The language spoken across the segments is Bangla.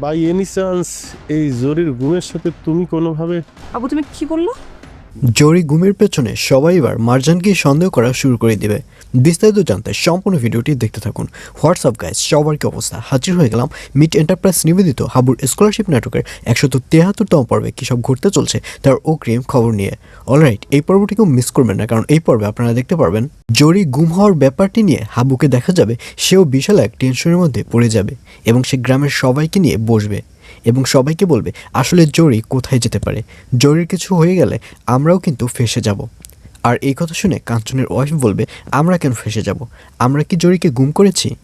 বাই এনি চান্স এই জরির গুণের সাথে তুমি কোনোভাবে আবু তুমি কি বলল জরি ঘুমের পেছনে সবাই এবার মার্জানকে সন্দেহ করা শুরু করে দিবে। বিস্তারিত জানতে সম্পূর্ণ ভিডিওটি দেখতে থাকুন। হোয়াটসঅ্যাপ গাইজ সবার কি অবস্থা? হাজির হয়ে গেলাম মিট এন্টারপ্রাইজ নিবেদিত হাবুর স্কলারশিপ নাটকের একশত তেহাত্তরতম পর্বে কী সব ঘটতে চলছে তার অগ্রিম খবর নিয়ে। অলরাইট এই পর্বটিকেও মিস করবেন না, কারণ এই পর্বে আপনারা দেখতে পারবেন জরি গুম হওয়ার ব্যাপারটি নিয়ে হাবুকে দেখা যাবে সেও বিশাল এক টেনশনের মধ্যে পড়ে যাবে এবং সে গ্রামের সবাইকে নিয়ে বসবে। এবং সবাইকে বলবে, আসলে জরি কোথায় যেতে পারে? জরির কিছু হয়ে গেলে আমরাও কিন্তু ফেসে যাব। আর এই কথা শুনে কাঞ্চনের ওয়াইফ বলবে, আমরা কেন ফেসে যাব? আমরা কি জরিকে গুম করেছি?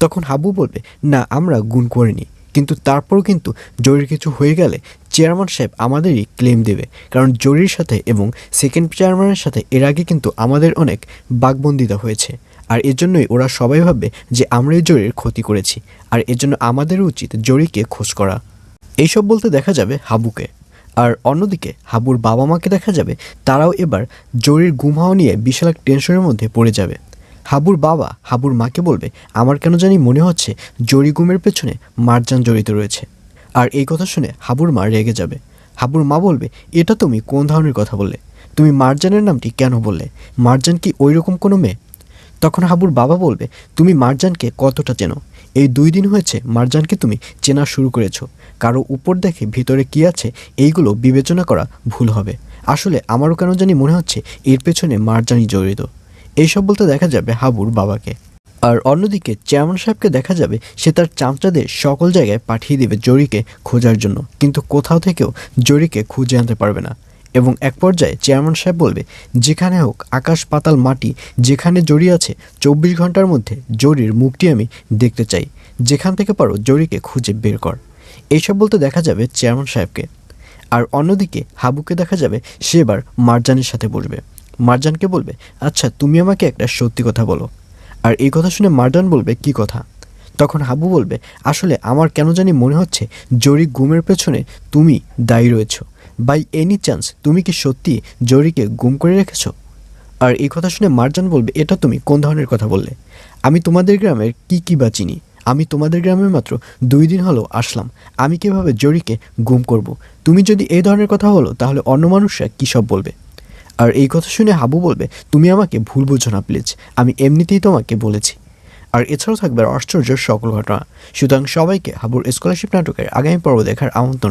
তখন হাবু বলবে, না, আমরা গুম করিনি। কিন্তু তারপরও কিন্তু জরির কিছু হয়ে গেলে চেয়ারম্যান সাহেব আমাদেরই ক্লেম দেবে। কারণ জরির সাথে এবং সেকেন্ড চেয়ারম্যানের সাথে এর আগে কিন্তু আমাদের অনেক বাগবন্দিতা হয়েছে। আর এর জন্যই ওরা সবাই ভাববে যে আমরাই জরির ক্ষতি করেছি। আর এর জন্য আমাদের উচিত জরিকে খোঁজ করা। এইসব বলতে দেখা যাবে হাবুকে। আর অন্যদিকে, হাবুর বাবা মাকে দেখা যাবে, তারাও এবার জরির গুম নিয়ে বিশাল এক টেনশনের মধ্যে পড়ে যাবে। হাবুর বাবা হাবুর মাকে বলবে, আমার কেন জানি মনে হচ্ছে জরি গুমের পেছনে মারজান জড়িত রয়েছে। আর এই কথা শুনে হাবুর মা রেগে যাবে। হাবুর মা বলবে, এটা তুমি কোন ধরনের কথা বললে? তুমি মারজানের নামটি কেন বললে? মারজান কি ওই রকম কোনো মেয়ে? তখন হাবুর বাবা বলবে, তুমি মারজানকে কতটা চেনো? এই দুই দিন হয়েছে মারজানকে তুমি চেনা শুরু করেছ। কারও উপর দেখে ভিতরে কি আছে এইগুলো বিবেচনা করা ভুল হবে। আসলে আমারও কেন জানি মনে হচ্ছে এর পেছনে মারজানই জড়িত। এইসব বলতে দেখা যাবে হাবুর বাবাকে। আর অন্যদিকে চেয়ারম্যান সাহেবকে দেখা যাবে সে তার চামচাদের সকল জায়গায় পাঠিয়ে দেবে জরিকে খোঁজার জন্য। কিন্তু কোথাও থেকেও জরিকে খুঁজে আনতে পারবে না। এবং এক পর্যায়ে চেয়ারম্যান সাহেব বলবে, যেখানে হোক, আকাশ, পাতাল, মাটি, যেখানে জড়ি আছে, চব্বিশ ঘণ্টার মধ্যে জরির মুখটি আমি দেখতে চাই। যেখান থেকে পারো জরিকে খুঁজে বের কর। এইসব বলতে দেখা যাবে চেয়ারম্যান সাহেবকে। আর অন্যদিকে হাবুকে দেখা যাবে, সে এবার মারজানের সাথে বসবে মারজানকে বলবে আচ্ছা তুমি আমাকে একটা সত্যি কথা বলো। আর এই কথা শুনে মারজান বলবে, কি কথা? তখন হাবু বলবে, আসলে আমার কেন জানি মনে হচ্ছে জরি গুমের পেছনে তুমি দায়ী রয়েছ। বাই এনি চান্স তুমি কি সত্যি জরিকে গুম করে রেখেছো? আর এই কথা শুনে মারজান বলবে, এটা তুমি, কোন ধরনের কথা বললে? আমি তোমাদের গ্রামের কি কি বা চিনি? আমি তোমাদের গ্রামে মাত্র দুই দিন হলো আসলাম। আমি কীভাবে জরিকে গুম করব। তুমি যদি এই ধরনের কথা বলো, তাহলে অন্য মানুষরা কী সব বলবে? আর এই কথা শুনে হাবু বলবে, তুমি আমাকে ভুল বুঝো না, প্লিজ। আমি এমনিতেই তোমাকে বলেছি। আর এছাড়াও থাকবে আশ্চর্যের সকল ঘটনা। সুতরাং সবাইকে হাবুর স্কলারশিপ নাটকের আগামী পর্ব দেখার আমন্ত্রণ